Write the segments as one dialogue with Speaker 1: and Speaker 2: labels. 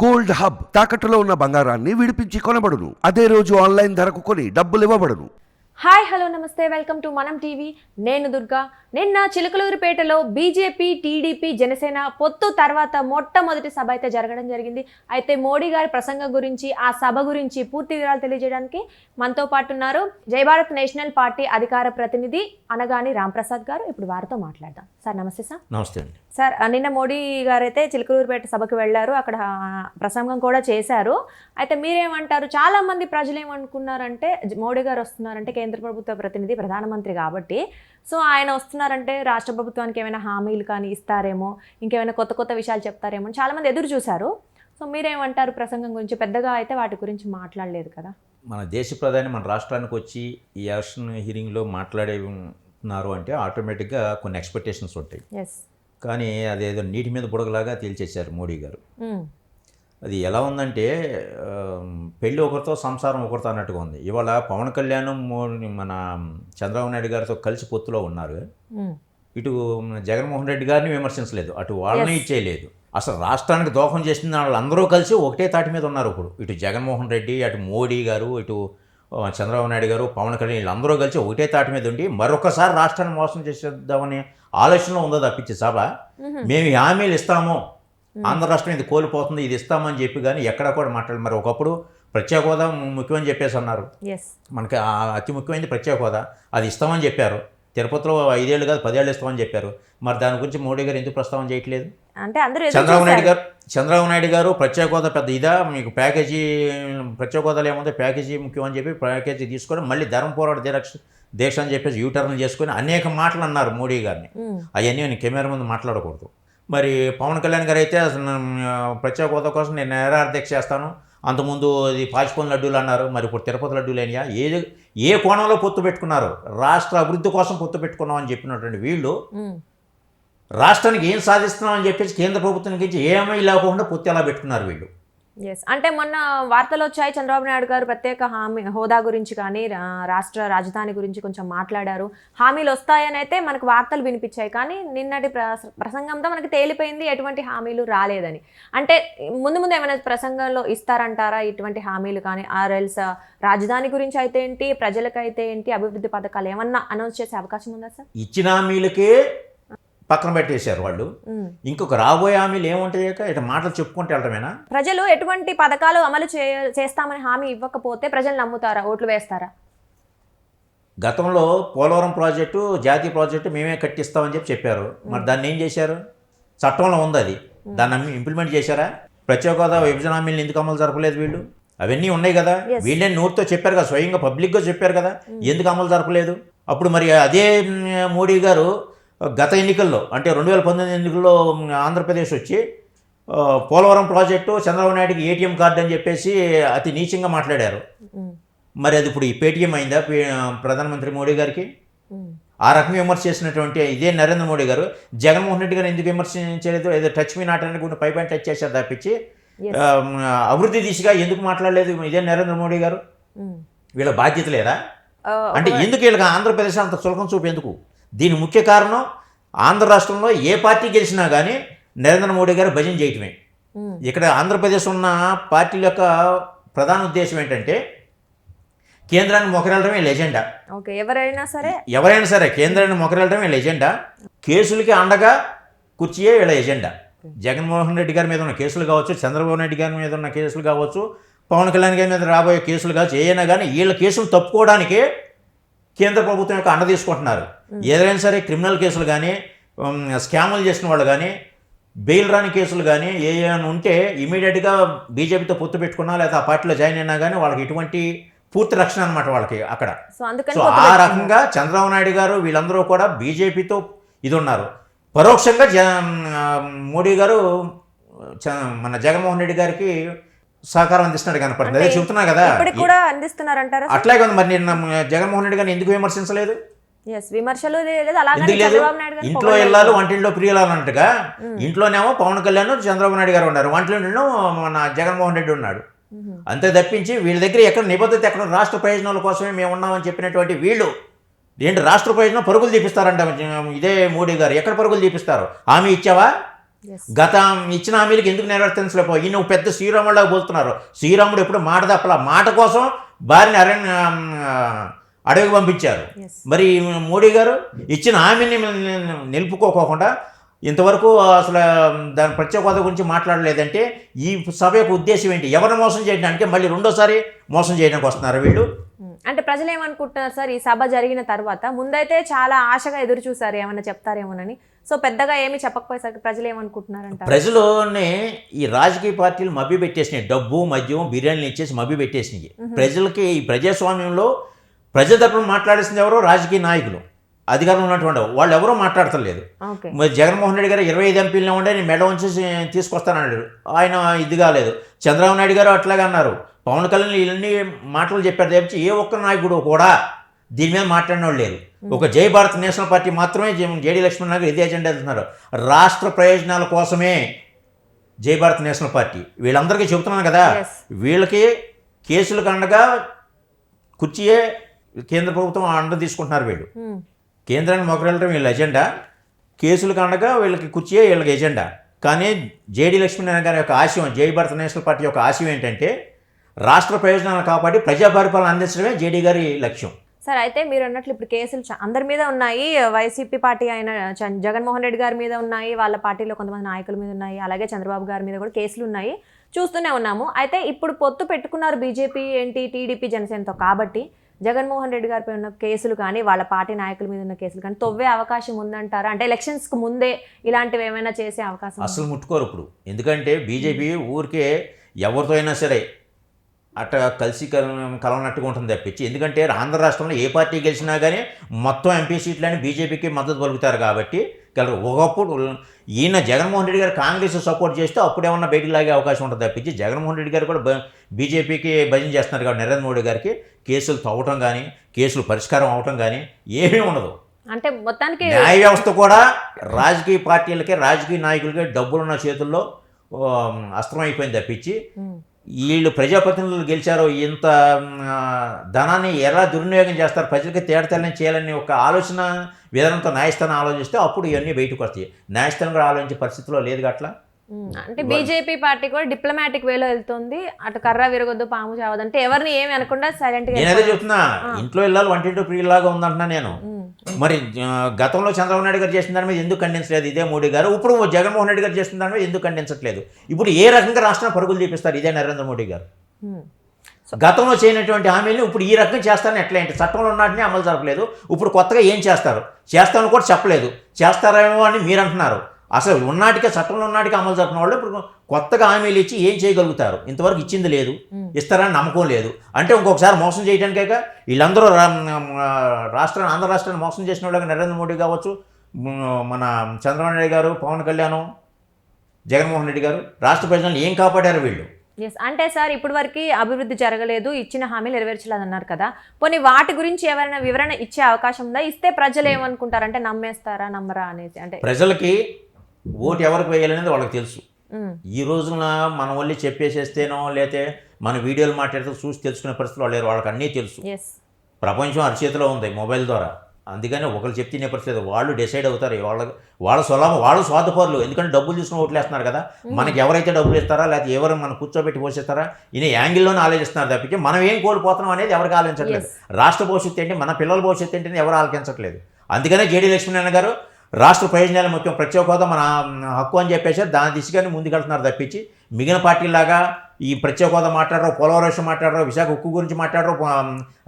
Speaker 1: Gold hub తాకట్టులో ఉన్న బంగారాన్ని విడిపించి కొనబడును. అదే రోజు ఆన్లైన్ ధరకు కొని డబ్బులు ఇవ్వబడును.
Speaker 2: హాయ్ హలో నమస్తే. Welcome to Manam TV. నేను దుర్గా. నిన్న చిలుకలూరుపేటలో బీజేపీ టీడీపీ జనసేన పొత్తు తర్వాత మొట్టమొదటి సభ అయితే జరగడం జరిగింది. అయితే మోడీ గారి ప్రసంగం గురించి ఆ సభ గురించి పూర్తి వివరాలు తెలియజేయడానికి మనతో పాటు ఉన్నారు జయభారత్ నేషనల్ పార్టీ అధికార ప్రతినిధి అనగాని రాంప్రసాద్ గారు. ఇప్పుడు వారితో మాట్లాడదాం. సార్ నమస్తే సార్.
Speaker 3: నమస్తే అండి.
Speaker 2: సార్ నిన్న మోడీ గారు అయితే చిలుకలూరుపేట సభకు వెళ్ళారు. అక్కడ ప్రసంగం కూడా చేశారు. అయితే మీరేమంటారు? చాలా మంది ప్రజలు ఏమనుకున్నారంటే మోడీ గారు వస్తున్నారంటే కేంద్ర ప్రభుత్వ ప్రతినిధి ప్రధానమంత్రి కాబట్టి సో ఆయన వస్తున్నారంటే రాష్ట్ర ప్రభుత్వానికి ఏమైనా హామీలు కానీ ఇస్తారేమో ఇంకేమైనా కొత్త కొత్త విషయాలు చెప్తారేమో అని చాలా మంది ఎదురు చూశారు. సో మీరేమంటారు? ప్రసంగం గురించి పెద్దగా అయితే వాటి గురించి మాట్లాడలేదు కదా.
Speaker 3: మన దేశ ప్రధాని మన రాష్ట్రానికి వచ్చి ఈ ఎలక్షన్ హీరింగ్లో మాట్లాడే ఉన్నారు అంటే ఆటోమేటిక్గా కొన్ని ఎక్స్పెక్టేషన్స్ ఉంటాయి. కానీ అదేదో నీటి మీద బుడగలాగా తేల్చేశారు మోడీ గారు. అది ఎలా ఉందంటే పెళ్ళి ఒకరితో సంసారం ఒకరితో అన్నట్టుగా ఉంది. ఇవాళ పవన్ కళ్యాణ్ మన చంద్రబాబు నాయుడు గారితో కలిసి పొత్తులో ఉన్నారు. ఇటు మన జగన్మోహన్ రెడ్డి గారిని విమర్శించలేదు. అటు వాళ్ళని ఇచ్చేయలేదు. అసలు రాష్ట్రానికి దోహం చేసిన వాళ్ళందరూ కలిసి ఒకటే తాటి మీద ఉన్నారు ఇప్పుడు. ఇటు జగన్మోహన్ రెడ్డి అటు మోడీ గారు ఇటు చంద్రబాబు నాయుడు గారు పవన్ కళ్యాణ్ వీళ్ళందరూ కలిసి ఒకటే తాటి మీద ఉండి మరొకసారి రాష్ట్రాన్ని మోసం చేసేద్దామనే ఆలోచనలో ఉందో తప్పించి సభ మేము. హామీలు ఇస్తాము. ఆంధ్ర రాష్ట్రం ఇది కోల్పోతుంది ఇది ఇస్తామని చెప్పి కానీ ఎక్కడ కూడా మాట్లాడారు మరి ఒకప్పుడు ప్రత్యేక హోదా ముఖ్యమని చెప్పేసి అన్నారు. మనకి అతి ముఖ్యమైనది ప్రత్యేక హోదా. అది ఇస్తామని చెప్పారు. తిరుపతిలో ఐదేళ్ళు కాదు పదేళ్ళు ఇస్తామని చెప్పారు. మరి దాని గురించి మోడీ గారు ఎందుకు ప్రస్తావన చేయట్లేదు?
Speaker 2: అంటే అందరూ
Speaker 3: చంద్రబాబు నాయుడు. గారు చంద్రబాబు నాయుడు గారు ప్రత్యేక హోదా పెద్ద ఇదా మీకు ప్యాకేజీ ప్రత్యేక హోదాలు ఏముంది ప్యాకేజీ ముఖ్యం అని చెప్పి ప్యాకేజీ తీసుకొని మళ్ళీ ధర్మ పోరాట దీక్ష దీక్ష అని చెప్పేసి యూటర్న్ చేసుకొని అనేక మాటలు అన్నారు మోడీ గారిని. అవన్నీ నేను కెమెరా ముందు మాట్లాడకూడదు. మరి పవన్ కళ్యాణ్ గారు అయితే ప్రత్యేక హోదా కోసం నేను నిరాధ్యక్ష చేస్తాను. అంతకుముందు ఇది పాచిపోయిన లడ్డూలు అన్నారు మరి ఇప్పుడు తిరుపతి లడ్డూలు అయినాయా? ఏ ఏ కోణంలో పొత్తు పెట్టుకున్నారు? రాష్ట్ర అభివృద్ధి కోసం పొత్తు పెట్టుకున్నాం అని చెప్పినటువంటి వీళ్ళు రాష్ట్రానికి ఏం సాధిస్తున్నాం అని చెప్పేసి కేంద్ర ప్రభుత్వం నుంచి ఏమీ లేకుండా పొత్తు ఎలా పెట్టుకున్నారు వీళ్ళు?
Speaker 2: ఎస్ అంటే మొన్న వార్తలు వచ్చాయి చంద్రబాబు నాయుడు గారు ప్రత్యేక హామీ హోదా గురించి కానీ రాష్ట్ర రాజధాని గురించి కొంచెం మాట్లాడారు. హామీలు వస్తాయని అయితే మనకు వార్తలు వినిపించాయి. కానీ నిన్నటి ప్ర- ప్రసంగంతో మనకి తేలిపోయింది ఎటువంటి హామీలు రాలేదని. అంటే ముందు ముందు ఏమైనా ప్రసంగంలో ఇస్తారంటారా ఇటువంటి హామీలు? కానీ ఆర్ఎల్స్ రాజధాని గురించి అయితే ఏంటి ప్రజలకైతే ఏంటి అభివృద్ధి పథకాలు ఏమన్నా అనౌన్స్ చేసే అవకాశం ఉందా సార్?
Speaker 3: ఇచ్చిన హామీలకే పక్కన పెట్టేశారు వాళ్ళు. ఇంకొక రాబోయే హామీలు ఏముంటాయి ఇట్లా మాటలు చెప్పుకుంటే వెళ్ళటమేనా
Speaker 2: ప్రజలు ఎటువంటి పథకాలు అమలు చేస్తామని హామీ ఇవ్వకపోతే ప్రజలు నమ్ముతారా? ఓట్లు వేస్తారా?
Speaker 3: గతంలో పోలవరం ప్రాజెక్టు జాతీయ ప్రాజెక్టు మేమే కట్టిస్తామని చెప్పి చెప్పారు. మరి దాన్ని ఏం చేశారు? చట్టంలో ఉంది అది. దాన్ని అమ్మి ఇంప్లిమెంట్ చేశారా? ప్రత్యేక హోదా విభజన హామీలను ఎందుకు అమలు జరపలేదు వీళ్ళు? అవన్నీ ఉన్నాయి కదా. వీళ్ళే నోటితో చెప్పారు కదా స్వయంగా పబ్లిక్గా చెప్పారు కదా. ఎందుకు అమలు జరపలేదు? అప్పుడు మరి అదే మోడీ గారు గత ఎన్నికల్లో అంటే రెండు వేల పంతొమ్మిది ఎన్నికల్లో ఆంధ్రప్రదేశ్ వచ్చి పోలవరం ప్రాజెక్టు చంద్రబాబు నాయుడుకి ఏటీఎం కార్డు అని చెప్పేసి అతి నీచంగా మాట్లాడారు. మరి అది ఇప్పుడు ఈ పేటీఎం అయిందా ప్రధానమంత్రి మోడీ గారికి. ఆ రకంగా విమర్శ చేసినటువంటి ఇదే నరేంద్ర మోడీ గారు జగన్మోహన్ రెడ్డి గారు ఎందుకు విమర్శించలేదు ఏదో టచ్ మీ నాట్ అని పై పైన టచ్ చేశారు తప్పించి అభివృద్ధి దిశగా ఎందుకు మాట్లాడలేదు ఇదే నరేంద్ర మోడీ గారు
Speaker 2: ఉమ్.
Speaker 3: వీళ్ళ బాధ్యత లేదా అంటే ఎందుకు వీళ్ళకి ఆంధ్రప్రదేశ్ అంత చులకం చూపు ఎందుకు దీని ముఖ్య కారణం ఆంధ్ర రాష్ట్రంలో ఏ పార్టీ గెలిచినా కానీ నరేంద్ర మోడీ గారు భజన చేయటమే. ఇక్కడ ఆంధ్రప్రదేశ్ ఉన్న పార్టీల యొక్క ప్రధాన ఉద్దేశం ఏంటంటే కేంద్రాన్ని మొకరెళ్ళడమే లెజెండా.
Speaker 2: ఓకే ఎవరైనా సరే
Speaker 3: ఎవరైనా సరే కేంద్రాన్ని మొకరెళ్ళడమే ఎజెండా కేసులకి అండగా కూర్చియే వీళ్ళ ఎజెండా. జగన్మోహన్ రెడ్డి గారి మీద ఉన్న కేసులు కావచ్చు చంద్రబాబు నాయుడు గారి మీద ఉన్న కేసులు కావచ్చు పవన్ కళ్యాణ్ గారి మీద రాబోయే కేసులు కావచ్చు ఏమైనా కానీ వీళ్ళ కేసులు తప్పుకోవడానికే కేంద్ర ప్రభుత్వం యొక్క అండ తీసుకుంటున్నారు. ఏదైనా సరే క్రిమినల్ కేసులు కానీ స్కాములు చేసిన వాళ్ళు కానీ బెయిల్ రాని కేసులు కానీ ఏ ఏమైనా ఉంటే ఇమీడియట్గా బీజేపీతో పొత్తు పెట్టుకున్నా లేదా ఆ పార్టీలో జాయిన్ అయినా కానీ వాళ్ళకి ఇటువంటి పూర్తి రక్షణ అనమాట వాళ్ళకి అక్కడ.
Speaker 2: సో
Speaker 3: ఆ. రకంగా చంద్రబాబు నాయుడు గారు వీళ్ళందరూ కూడా బీజేపీతో ఇది ఉన్నారు పరోక్షంగా జ మోడీ గారు మన జగన్మోహన్ రెడ్డి గారికి సహకారం అందిస్తున్నాడు కనపడుతుంది. అదే చెబుతున్నా కదా. అట్లాగే ఉంది. మరి నేను జగన్మోహన్ రెడ్డి గారిని ఎందుకు విమర్శించలేదు?
Speaker 2: ఎస్ విమర్శలు లేదు అలాగే
Speaker 3: ఎందుకు లేదు?
Speaker 2: చంద్రబాబు నాయుడు గారు
Speaker 3: ఇంట్లో. ఇల్లాలు వంటింట్లో ప్రియులాలు అన్నట్టుగా ఇంట్లోనేమో పవన్ కళ్యాణ్ చంద్రబాబు నాయుడు గారు ఉన్నారు. వంటిలోనేమో మన జగన్మోహన్ రెడ్డి ఉన్నాడు. అంతే తప్పించి వీళ్ళ దగ్గర ఎక్కడ నిబద్ధత ఎక్కడ రాష్ట్ర ప్రయోజనాల కోసమే మేము ఉన్నామని చెప్పినటువంటి వీళ్ళు ఏంటి రాష్ట్ర ప్రయోజనం పరుగులు తీపిస్తారంట ఇదే మోడీ గారు. ఎక్కడ పరుగులు తీపిస్తారు? హామీ ఇచ్చావా. గత ఇచ్చిన హామీలకు ఎందుకు నెరవేర్చలేపో ఈయన ఒక పెద్ద శ్రీరాముడిలాగా పోతున్నారు శ్రీరాముడు ఎప్పుడు మాట తప్పల. మాట కోసం భార్యని అరణ్య అడవికి పంపించారు. మరి మోడీ గారు ఇచ్చిన హామీని నిలుపుకోకుండా ఇంతవరకు అసలు దాని ప్రత్యేక హోదా గురించి మాట్లాడలేదంటే ఈ సభ యొక్క ఉద్దేశం ఏంటి? ఎవరిని మోసం చేయడానికి మళ్ళీ రెండోసారి మోసం చేయడానికి వస్తున్నారు వీళ్ళు?
Speaker 2: అంటే ప్రజలు ఏమనుకుంటున్నారు సార్? ఈ సభ జరిగిన తర్వాత ముందైతే చాలా ఆశగా ఎదురు చూసారు ఏమైనా చెప్తారేమోనని. సో పెద్దగా ఏమి చెప్పకపోయేసరికి ప్రజలు ఏమనుకుంటున్నారంట
Speaker 3: ప్రజలుని ఈ రాజకీయ పార్టీలు మభ్య పెట్టేసినాయి డబ్బు మద్యం బిర్యానీలు ఇచ్చేసి మభ్య పెట్టేసినాయి ప్రజలకి ఈ ప్రజాస్వామ్యంలో ప్రజల తరపున మాట్లాడేసింది ఎవరో రాజకీయ నాయకులు. అధికారంలో ఉన్నటువంటి వాళ్ళు. ఎవరో మాట్లాడతలేదు. జగన్మోహన్ రెడ్డి గారు ఇరవై ఐదు ఎంపీలను ఉండే నేను మెడ ఉంచి తీసుకొస్తానన్నాడు ఆయన ఇది కాలేదు. చంద్రబాబు నాయుడు గారు అట్లాగే అన్నారు. పవన్ కళ్యాణ్ ఇవన్నీ మాటలు చెప్పారు తప్పించి ఏ ఒక్క నాయకుడు కూడా దీని మీద మాట్లాడిన వాళ్ళు లేరు ఒక జై భారత్ నేషనల్ పార్టీ మాత్రమే జేడి లక్ష్మణ్ గారు ఇదే ఎజెండా వెళ్తున్నారు రాష్ట్ర ప్రయోజనాల కోసమే జై భారత్ నేషనల్ పార్టీ. వీళ్ళందరికీ చెబుతున్నాను కదా. వీళ్ళకి కేసులకు అండగా కుర్చీయే కేంద్ర ప్రభుత్వం అండ తీసుకుంటున్నారు వీళ్ళు.
Speaker 2: ఉమ్,
Speaker 3: కేంద్రానికి మొక్కరెళ్ళడం వీళ్ళ ఎజెండా. కేసులకు అండగా వీళ్ళకి కుర్చీయే వీళ్ళకి ఎజెండా. కానీ జేడి లక్ష్మీనారాయణ గారి యొక్క ఆశయం జై భారత నేషనల్ పార్టీ యొక్క ఆశయం ఏంటంటే రాష్ట్ర ప్రయోజనాలను కాపాడి ప్రజా పరిపాలన అందించడమే జేడీ గారి లక్ష్యం.
Speaker 2: సార్ అయితే మీరు అన్నట్లు ఇప్పుడు కేసులు అందరి మీద ఉన్నాయి. వైసీపీ పార్టీ అయిన జగన్మోహన్ రెడ్డి గారి మీద ఉన్నాయి. వాళ్ళ పార్టీలో కొంతమంది నాయకుల మీద ఉన్నాయి. అలాగే చంద్రబాబు గారి మీద కూడా కేసులు ఉన్నాయి. చూస్తూనే ఉన్నాము. అయితే ఇప్పుడు పొత్తు పెట్టుకున్నారు బీజేపీ ఏంటి టీడీపీ జనసేనతో. కాబట్టి జగన్మోహన్ రెడ్డి గారిపై ఉన్న కేసులు కానీ వాళ్ళ పార్టీ నాయకుల మీద ఉన్న కేసులు కానీ తొవ్వే అవకాశం ఉందంటారా? అంటే ఎలక్షన్స్కి ముందే ఇలాంటివి ఏమైనా చేసే అవకాశం
Speaker 3: అసలు ముట్టుకోరు ఇప్పుడు. ఎందుకంటే బీజేపీ ఊరికే ఎవరితో అయినా సరే అట్ట కలిసి కల- కలవనట్టుగా ఉంటుంది తప్పించి. ఎందుకంటే ఆంధ్ర రాష్ట్రంలో ఏ పార్టీ గెలిచినా కానీ మొత్తం ఎంపీ సీట్లని బీజేపీకి మద్దతు పలుకుతారు కాబట్టి గెలరు. ఒకప్పుడు ఈయన జగన్మోహన్ రెడ్డి గారు కాంగ్రెస్ సపోర్ట్ చేస్తే అప్పుడేమన్నా బయటికి లాగే అవకాశం ఉంటుంది? తప్పించి జగన్మోహన్ రెడ్డి గారు కూడా బీజేపీకి భజన చేస్తున్నారు కాబట్టి నరేంద్ర మోడీ గారికి కేసులు తవ్వటం కానీ కేసులు పరిష్కారం అవటం కానీ ఏమీ ఉండదు.
Speaker 2: అంటే మొత్తానికి
Speaker 3: న్యాయ వ్యవస్థ కూడా రాజకీయ పార్టీలకే రాజకీయ నాయకులకే డబ్బులున్న చేతుల్లో అస్త్రం అయిపోయింది తప్పించి వీళ్ళు ప్రజాప్రతినిధులు గెలిచారో ఇంత ధనాన్ని ఎలా దుర్వినియోగం చేస్తారు ప్రజలకి తేడతెల్లని చేయాలని ఒక ఆలోచన విధానంతో న్యాయస్థానం ఆలోచిస్తే అప్పుడు ఇవన్నీ బయటకు వస్తాయి. న్యాయస్థానం కూడా ఆలోచించే పరిస్థితిలో లేదు అట్లా?
Speaker 2: అంటే బీజేపీ పార్టీ కూడా డిప్లొమాటిక్ వేలో వెళ్తుంది. అటు కర్ర విరగొద్దు పాము చావద్దు. అంటే ఎవరిని ఏమి అనకుండా సైలెంట్గా
Speaker 3: నేను అదే చెప్తున్నా. ఇంట్లో వెళ్ళాలి వంటింటూ ప్రియులాగా ఉందంటున్నా నేను. మరి గతంలో చంద్రబాబు నాయుడు గారు చేసిన దాని మీద ఎందుకు ఖండించలేదు? ఇదే మోడీ గారు. ఇప్పుడు జగన్మోహన్ రెడ్డి గారు చేసిన దాని మీద ఎందుకు ఖండించట్లేదు? ఇప్పుడు ఏ రకంగా రాష్ట్రం పరుగులు చూపిస్తారు ఇదే నరేంద్ర మోడీ గారు. గతంలో చేయనటువంటి హామీలు ఇప్పుడు ఈ రకంగా చేస్తారని ఎట్లా ఏంటి? చట్టంలో ఉన్నటిని అమలు జరపలేదు. ఇప్పుడు కొత్తగా ఏం చేస్తారు? చేస్తామని కూడా చెప్పలేదు. చేస్తారేమో అని మీరు అంటున్నారు. అసలు ఉన్నాటికే చట్టంలో ఉన్నాటికే అమలు జరపని వాళ్ళు ఇప్పుడు కొత్తగా హామీలు ఇచ్చి ఏం చేయగలుగుతారు? ఇంతవరకు ఇచ్చింది లేదు. ఇస్తారని నమ్మకం లేదు. అంటే ఇంకొకసారి మోసం చేయడానికే వీళ్ళందరూ రాష్ట్రాన్ని ఆంధ్ర రాష్ట్రాన్ని మోసం చేసిన వాళ్ళకి నరేంద్ర మోడీ కావచ్చు మన చంద్రబాబు నాయుడు గారు పవన్ కళ్యాణ్ జగన్మోహన్ రెడ్డి గారు రాష్ట్ర ప్రజలను ఏం కాపాడారు వీళ్ళు?
Speaker 2: ఎస్ అంటే సార్ ఇప్పటి వరకు అభివృద్ధి జరగలేదు ఇచ్చిన హామీలు నెరవేర్చలేదు అన్నారు కదా. పోనీ వాటి గురించి ఎవరైనా వివరణ ఇచ్చే అవకాశం ఉందా? ఇస్తే ప్రజలు ఏమనుకుంటారు? అంటే నమ్మేస్తారా నమ్మరా అనేది? అంటే
Speaker 3: ప్రజలకి ఓటు ఎవరికి వేయాలనేది వాళ్ళకి తెలుసు. ఈ రోజున మనం వెళ్ళి చెప్పేసేస్తేనో లేతే మన వీడియోలు మాట్లాడితే చూసి తెలుసుకునే పరిస్థితులు లేరు. వాళ్ళకి అన్నీ తెలుసు. ప్రపంచం అరచేతిలో ఉంది మొబైల్ ద్వారా. అందుకని ఒకరు చెప్తే పరిస్థితి వాళ్ళు డిసైడ్ అవుతారు. వాళ్ళ వాళ్ళ స్వలాభం వాళ్ళు స్వార్థపరులు. ఎందుకంటే డబ్బులు తీసుకుని ఓట్లేస్తున్నారు కదా. మనకి ఎవరైతే డబ్బులు ఇస్తారా లేకపోతే ఎవరు మనం కూర్చోబెట్టి పోషిస్తారా ఈయన యాంగిల్లోనే ఆలోచిస్తున్నారు తప్పించి మనం ఏం కోల్పోతున్నాం అనేది ఎవరికి ఆలోచించట్లేదు. రాష్ట్ర భవిష్యత్తు ఏంటి మన పిల్లల భవిష్యత్తు ఏంటి ఎవరు ఆలోచించట్లేదు. అందుకనే జేడీ లక్ష్మీనారాయణ గారు రాష్ట్ర ప్రయోజనాలు ముఖ్యం ప్రత్యేక హోదా మన హక్కు అని చెప్పేసి దాని దిశగానే ముందుకెళ్తున్నారు తప్పించి మిగిలిన పార్టీలాగా ఈ ప్రత్యేక హోదా మాట్లాడరు పోలవరం విషయం మాట్లాడరు విశాఖ ఉక్కు గురించి మాట్లాడరు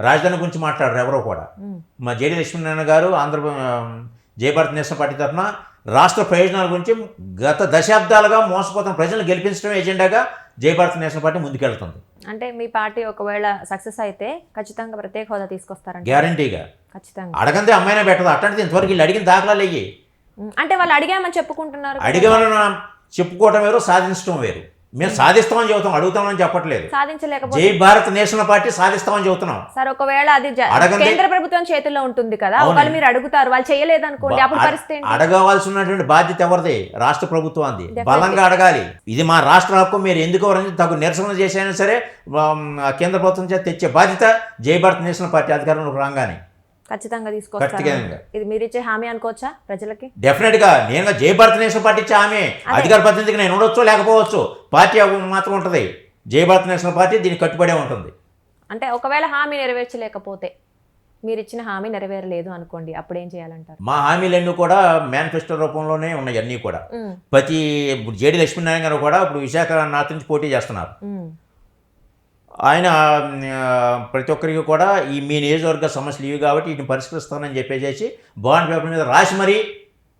Speaker 3: రాజధాని గురించి మాట్లాడరు ఎవరో కూడా. మా. జేడి లక్ష్మీనారాయణ గారు ఆంధ్ర జయభారత్ నేషనల్ పార్టీ తరఫున రాష్ట్ర ప్రయోజనాల గురించి గత దశాబ్దాలుగా మోసపోతున్న ప్రజలను గెలిపించడం ఎజెండాగా జయభారత్ నేషనల్ పార్టీ ముందుకెళ్తుంది.
Speaker 2: అంటే మీ పార్టీ ఒకవేళ సక్సెస్ అయితే ఖచ్చితంగా ప్రత్యేక హోదా తీసుకొస్తారంట
Speaker 3: గ్యారంటీగా.
Speaker 2: ఖచ్చితంగా.
Speaker 3: అడగందే అమ్మాయినా పెట్టదు. అట్లాంటిది ఇంతవరకు వీళ్ళు అడిగిన దాఖలాలు అయ్యి
Speaker 2: అంటే వాళ్ళు అడిగామని చెప్పుకుంటున్నారు.
Speaker 3: అడిగమని చెప్పుకోవటం వేరు సాధించడం వేరు. మేము సాధిస్తామని చెబుతాం అడుగుతామని చెప్పట్లేదు.
Speaker 2: సాధించలేకపోతే
Speaker 3: జై భారత్ నేషనల్ పార్టీ సాధిస్తామని చెబుతున్నాం.
Speaker 2: సార్ ఒకవేళ అది. కేంద్ర ప్రభుత్వం చేతుల్లో ఉంటుంది కదా. ఒకవేళ మీరు అడుగుతారు వాళ్ళు చేయలేదనుకోండి అప్పుడు
Speaker 3: అడ-
Speaker 2: పరిస్థితి ఏంటి?
Speaker 3: అడగవలసి ఉన్నటువంటి బాధ్యత ఎవరిది? రాష్ట్ర ప్రభుత్వాన్ని. బలంగా అడగాలి. ఇది మా రాష్ట్ర హక్కు మీరు ఎందుకు తగు నిరసన చేసైనా సరే కేంద్ర ప్రభుత్వం చేత తెచ్చే బాధ్యత జై భారత్ నేషనల్ పార్టీ అధికారంలోకి రాగానే.
Speaker 2: ఖచ్చితంగా
Speaker 3: ఖచ్చితంగా.
Speaker 2: ఇది మీరు ఇచ్చే హామీ అనుకోవచ్చా ప్రజలకి?
Speaker 3: డెఫినెట్గా నేను జై భారత నేషనల్ పార్టీ ఇచ్చే ఆమె అధికార ప్రతినిధికి నేను ఉండొచ్చు లేకపోవచ్చు పార్టీ మాత్రం ఉంటుంది. జై భారత నేషనల్ పార్టీ దీనికి కట్టుబడే ఉంటుంది.
Speaker 2: అంటే ఒకవేళ హామీ నెరవేర్చలేకపోతే మీరు ఇచ్చిన హామీ నెరవేరలేదు అనుకోండి అప్పుడు ఏం చేయాలంటారు?
Speaker 3: మా హామీలన్నీ కూడా మేనిఫెస్టో రూపంలోనే ఉన్నాయి అన్నీ కూడా.
Speaker 2: ఉమ్,
Speaker 3: ప్రతి జేడి లక్ష్మీనారాయణ గారు కూడా ఇప్పుడు విశాఖ నార్త్ నుంచి పోటీ చేస్తున్నారు.
Speaker 2: ఉమ్,
Speaker 3: ఆయన ప్రతి ఒక్కరికి కూడా ఈ మీ నియోజకవర్గ సమస్యలు ఇవి కాబట్టి వీటిని పరిష్కరిస్తానని చెప్పేసి బాండ్ పేపర్ మీద రాసి మరీ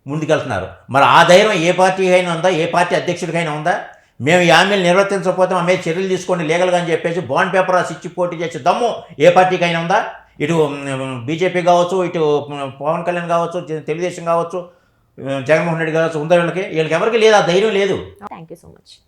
Speaker 3: ముందుకెళ్తున్నారు. మరి ఆ ధైర్యం ఏ పార్టీ అయినా ఉందా? ఏ పార్టీ అధ్యక్షుడికైనా ఉందా? మేము ఈ హామీలు నిర్వర్తించకపోతే మా మీద చర్యలు తీసుకోండి లీగల్గా అని చెప్పేసి బాండ్ పేపర్ రాసి ఇచ్చి పోటీ చేసి దమ్ము ఏ పార్టీకైనా ఉందా? ఇటు బీజేపీ కావచ్చు ఇటు పవన్ కళ్యాణ్ కావచ్చు తెలుగుదేశం కావచ్చు జగన్మోహన్ రెడ్డి కావచ్చు ఉందా వీళ్ళకి వీళ్ళకి ఎవరికి లేదు ఆ ధైర్యం లేదు.
Speaker 2: Thank you so much